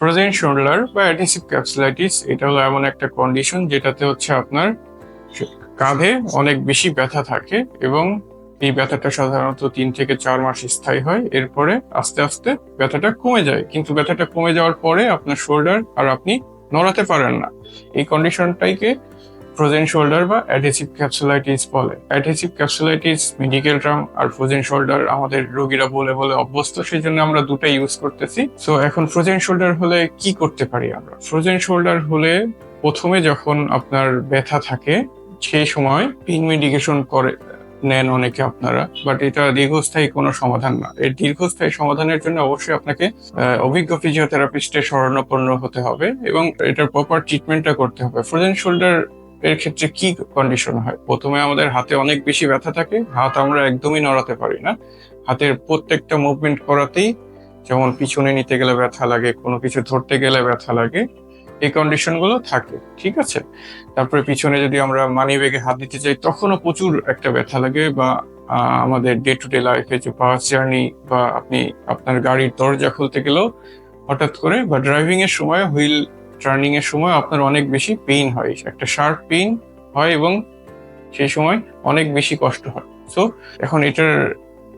Frozen shoulder বা adhesive capsulitis, এটা হলো এমন একটা কন্ডিশন যেটাতে হচ্ছে আপনার কাঁধে অনেক বেশি ব্যথা থাকে এবং এই ব্যথাটা সাধারণত তিন থেকে চার মাস স্থায়ী হয়। এরপরে আস্তে আস্তে ব্যথাটা কমে যায়। কিন্তু ব্যথাটা কমে যাওয়ার পরে আপনার শোল্ডার আর আপনি নড়াতে পারেন না। এই কন্ডিশনটাইকে ফ্রোজেন শোল্ডার বা অ্যাডহেসিভ ক্যাপসুলাইটিস বলে। অ্যাডহেসিভ ক্যাপসুলাইটিস মেডিকেল টার্ম আর ফ্রোজেন শোল্ডার আমাদের রোগীরা বলে বলে অভ্যস্ত সেই জন্য আমরা দুটাই ইউজ করতেছি। সো এখন ফ্রোজেন শোল্ডার হলে কি করতে পারি আমরা? ফ্রোজেন শোল্ডার হলে প্রথমে যখন আপনার ব্যথা থাকে, সেই সময় পেইন মেডিকেশন করে, নেন অনেকে আপনারা। বাট এটা দীর্ঘস্থায়ী কোনো সমাধান না। এর দীর্ঘস্থায়ী সমাধানের জন্য অবশ্যই আপনাকে অভিজ্ঞ ফিজিওথেরাপিস্টের শরণাপন্ন হতে হবে এবং এটার প্রপার ট্রিটমেন্টটা করতে হবে। ফ্রোজেন শোল্ডার এর ক্ষেত্রে কি কন্ডিশন হয়? প্রথমে আমাদের হাতে অনেক বেশি ব্যথা থাকে, হাত আমরা একদমই নড়াতে পারি না। হাতের প্রত্যেকটা মুভমেন্ট করাতেই যেমন পিছনে নিতে গেলে ব্যথা লাগে, কোনো কিছু ধরতে গেলে ব্যথা লাগে, এই কন্ডিশনগুলো থাকে, ঠিক আছে? তারপরে পিছনে যদি আমরা মানি ব্যাগে হাত দিতে চাই, তখনও প্রচুর একটা ব্যথা লাগে বা আমাদের ডে টু ডে লাইফে যে বাস জার্নি বা আপনি আপনার গাড়ির দরজা খুলতে গেলেও হঠাৎ করে বা ড্রাইভিং এর সময় হুইল টার্নিং এর সময় আপনার অনেক বেশি পেইন হয়। একটা শার্প পেইন হয় এবং সেই সময় অনেক বেশি কষ্ট হয়। সো এখন এটার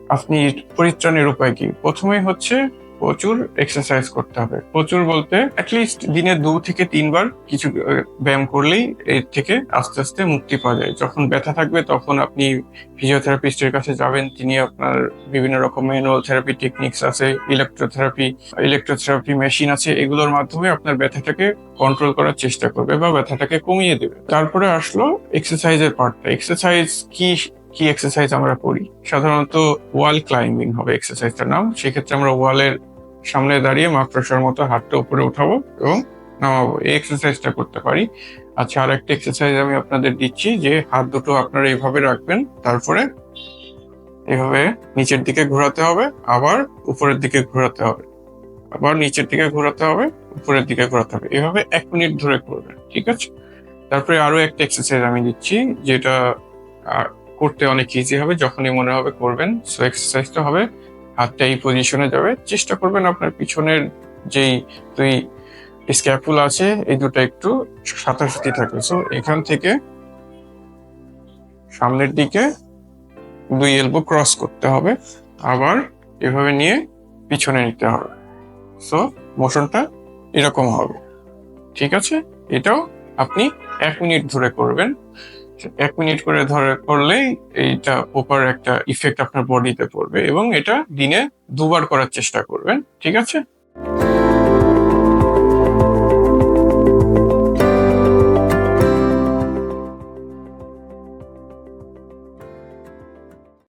আপনি পরিত্রাণের উপায় কি? প্রথমে হচ্ছে প্রচুর এক্সারসাইজ করতে হবে। প্রচুর বলতে অ্যাটলিস্ট দিনে দু থেকে তিনবার কিছু ব্যায়াম করলেই এর থেকে আস্তে আস্তে মুক্তি পাওয়া যায়। যখন ব্যথা থাকবে তখন আপনি ফিজিওথেরাপিস্টের কাছে যাবেন। তিনি আপনার বিভিন্ন রকম ম্যানুয়াল থেরাপি টেকনিক্স আছে ইলেকট্রোথেরাপি ইলেকট্রোথেরাপি মেশিন আছে, এগুলোর মাধ্যমে আপনার ব্যথাটাকে কন্ট্রোল করার চেষ্টা করবে বা ব্যথাটাকে কমিয়ে দেবে। তারপরে আসলো এক্সারসাইজের পার্টটা এক্সারসাইজ কি কি এক্সারসাইজ আমরা করি? সাধারণত ওয়াল ক্লাইম্বিং হবে এক্সারসাইজটার নাম। সেক্ষেত্রে আমরা ওয়ালের সামনে দাঁড়িয়ে মাকড়সার মতো হাতটা উপরে উঠাবো এবং নামাবো। এই এক্সারসাইজটা করতে পারি। আচ্ছা আর একটা এক্সারসাইজ আমি আপনাদের দিচ্ছি যে হাত দুটো আপনারা এইভাবে রাখবেন, তারপরে এভাবে নিচের দিকে ঘোরাতে হবে, আবার উপরের দিকে ঘোরাতে হবে। আবার নিচের দিকে ঘোরাতে হবে, উপরের দিকে ঘোরাতে হবে। এভাবে এক মিনিট ধরে করবেন, ঠিক আছে? তারপরে আরও একটা এক্সারসাইজ আমি দিচ্ছি, যেটা করতে অনেক ইজি হবে, যখনই মনে হবে করবেন। সো এক্সারসাইজটা হবে হাতটা এই পজিশনে যাবে চেষ্টা করবেন আপনার পিছনের যেই দুই স্ক্যাপুল আছে, এই দুটো একটু সাঁতারসাথী থাকে। সো এখান থেকে সামনের দিকে দুই এলবো ক্রস করতে হবে, আবার এভাবে নিয়ে পিছনে নিতে হবে। সো মোশনটা এরকম হবে। ঠিক আছে? এটাও আপনি এক মিনিট ধরে করবেন। এক মিনিট করে ধরে করলেই এইটা প্রপার একটা ইফেক্ট আপনার বডিতে পড়বে এবং এটা দিনে দুবার করার চেষ্টা করবেন, ঠিক আছে?